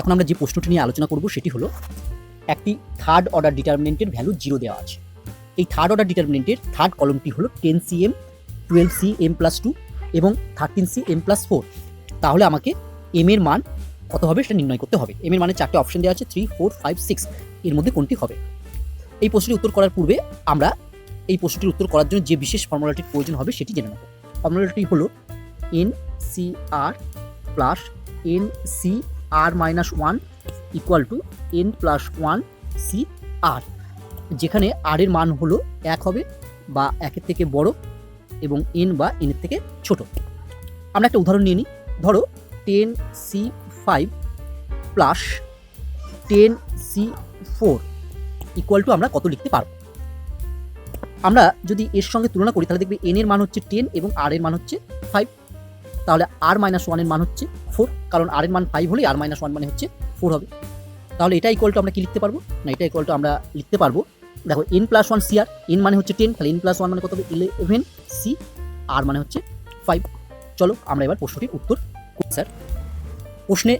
এখন আমরা যে প্রশ্নটি নিয়ে আলোচনা করব সেটি হলো, একটি থার্ড অর্ডার ডিটারমিনেন্টের ভ্যালু জিরো দেওয়া আছে। এই থার্ড অর্ডার ডিটারমিনেন্টের থার্ড কলমটি হলো ten C M twelve C M plus two এবং thirteen C M plus four তাহলে আমাকে এম এর মান কত হবে সেটা নির্ণয় করতে হবে। এম এর মানে চারটে অপশন দেওয়া আছে থ্রি ফোর ফাইভ সিক্স এর মধ্যে কোনটি হবে? এই প্রশ্নটি উত্তর করার পূর্বে আমরা এই প্রশ্নটির উত্তর করার জন্য যে বিশেষ ফর্মুলাটির প্রয়োজন হবে সেটি জেনে নেব। ফর্মুলাটি হলো N C R plus N C R minus one equal to N plus one C R যেখানে আর এর মান হলো এক হবে বা একের থেকে বড় এবং এন বা এন এর থেকে ছোট। আমরা একটা উদাহরণ নিয়ে নিই। ধরো ten C five plus ten C four equal to আমরা কত লিখতে পারব? আমরা যদি এর সঙ্গে তুলনা করি, তাহলে দেখবে এন এর মান হচ্ছে টেন এবং আর এর মান হচ্ছে ফাইভ তাহলে আর মাইনাস ওয়ানের মান হচ্ছে ফোর কারণ আর এর মান ফাইভ হলে আর মাইনাস ওয়ান মানে হচ্ছে ফোর হবে। তাহলে এটা ইকুয়াল টু আমরা কি লিখতে পারব? না, এটা ইকুয়াল টু আমরা লিখতে পারব। দেখো N plus one C R N মানে হচ্ছে টেন তাহলে এন প্লাস ওয়ান মানে কত হবে? ইলেভেন সি আর মানে হচ্ছে ফাইভ চলো, আমরা এবার প্রশ্নটির উত্তর স্যার। প্রশ্নে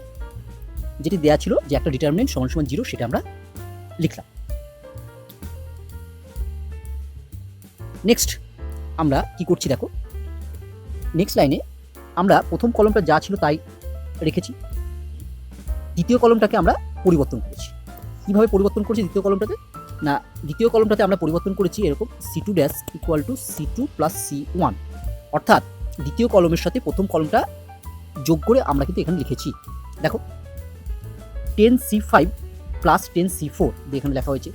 যেটি দেওয়া ছিল যে একটা ডিটারমিনেন্ট সমান সমান জিরো সেটা আমরা লিখলাম। নেক্সট আমরা কি করছি দেখো? নেক্সট লাইনে আমরা প্রথম কলমটা যা ছিল তাই রেখেছি। দ্বিতীয় কলমটাকে আমরা পরিবর্তন করেছি। কীভাবে পরিবর্তন করেছি দ্বিতীয় কলমটাতে না, দ্বিতীয় কলমটাতে আমরা পরিবর্তন করেছি এরকম C two dash equal to C two plus C one অর্থাৎ দ্বিতীয় কলমের সাথে প্রথম কলমটা যোগ করে আমরা কিন্তু এখানে লিখেছি। দেখো ten C five plus ten C four এখানে লেখা হয়েছে।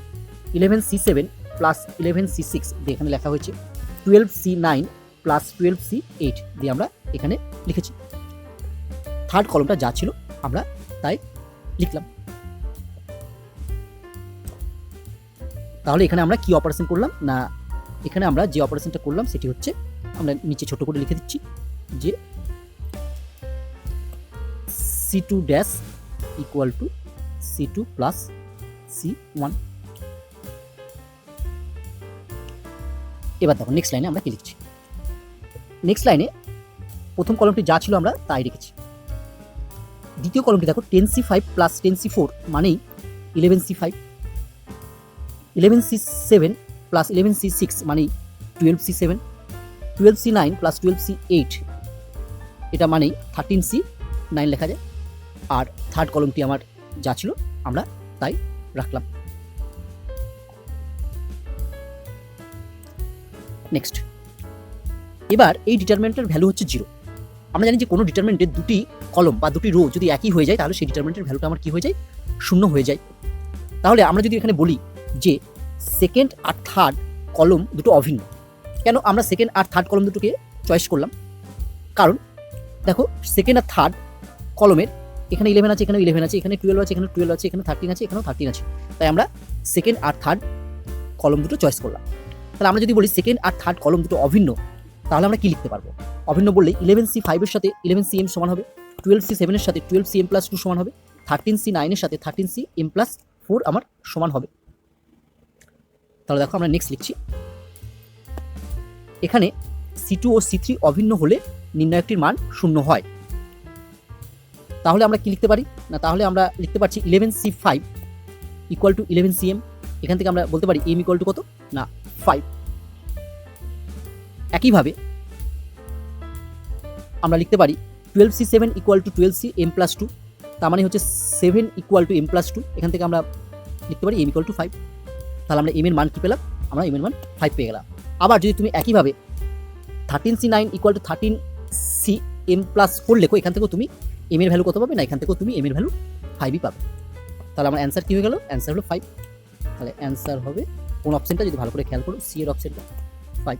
Eleven C seven plus eleven C six এখানে লেখা হয়েছে। Twelve C nine plus twelve C eight দিয়ে আমরা এখানে লিখেছি। থার্ড কলমটা যা ছিল, আমরা তাই লিখলাম। তাহলে এখানে আমরা কি অপারেশন করলাম? না, এখানে আমরা যে অপারেশনটা করলাম, সেটি হচ্ছে আমরা নিচে ছোট করে লিখে দিচ্ছি যে C two dash equal to C two plus C one এবার দেখো নেক্সট লাইনে আমরা কি লিখছি? নেক্সট লাইনে প্রথম কলমটি যা ছিল আমরা তাই রেখেছি। দ্বিতীয় কলমটি দেখো ten C five plus ten C four মানেই eleven C five eleven C seven plus eleven C six মানেই twelve C seven twelve C nine plus twelve C eight এটা মানেই থার্টিন সি নাইন লেখা যায়। আর থার্ড কলমটি আমার যা ছিল আমরা তাই রাখলাম। নেক্সট এবার এই ডিটারমেন্টের ভ্যালু হচ্ছে জিরো আমরা জানি যে কোনো ডিটারমেন্টের দুটি কলম বা দুটি রো যদি একই হয়ে যায়, তাহলে সেই ডিটারমেন্টের ভ্যালুটা আমার কি হয়ে যায়? শূন্য হয়ে যায়। তাহলে আমরা যদি এখানে বলি যে সেকেন্ড আর থার্ড কলম দুটো অভিন্ন। কেন? আমরা সেকেন্ড আর থার্ড কলম দুটোকে চয়েস করলাম। কারণ দেখো সেকেন্ড আর থার্ড কলমের এখানে ইলেভেন আছে এখানে ইলেভেন আছে, এখানে টুয়েলভ আছে, এখানে টুয়েলভ আছে, এখানে থার্টিন আছে, এখানেও থার্টিন আছে। তাই আমরা সেকেন্ড আর থার্ড কলম দুটো চয়েস করলাম। তাহলে আমরা যদি বলি সেকেন্ড আর থার্ড কলম দুটো অভিন্ন তাহলে আমরা কি লিখতে পারব? অভিন্ন বললে ইলেভেন সি ফাইভের সাথে ইলেভেন সি এম সমান হবে টুয়েলভ সি সেভেনের সাথে twelve C M plus two সমান হবে থার্টিন সি নাইনের সাথে thirteen C M plus four আমার সমান হবে। তাহলে দেখো আমরা নেক্সট লিখছি। এখানে সি টু ও সি থ্রি অভিন্ন হলে নির্ণায়কটির মান শূন্য হয়। তাহলে আমরা কি লিখতে পারি? না, তাহলে আমরা লিখতে পারছি eleven C five equal to eleven C M এখান থেকে আমরা বলতে পারি এম ইকুয়াল টু কত? না ফাইভ একইভাবে আমরা লিখতে পারি twelve C seven equal to twelve C M plus two তার মানে হচ্ছে seven equal to M plus two এখান থেকে আমরা লিখতে পারি এম ইকুয়াল টু ফাইভ তাহলে আমরা এম এর মান কী পেলাম? আমরা এম এর মান ফাইভ পেয়ে গেলাম। আবার যদি তুমি একইভাবে thirteen C nine equal to thirteen C M plus four লেখো, এখান থেকেও তুমি এম এর ভ্যালু কত পাবে? না, এখান থেকেও তুমি এম এর ভ্যালু ফাইভই পাবে। তাহলে আমার অ্যান্সার কী হয়ে গেল? অ্যান্সার হলো ফাইভ তাহলে অ্যান্সার হবে কোন অপশনটা যদি ভালো করে খেয়াল করো সি এর অপশনটা ফাইভ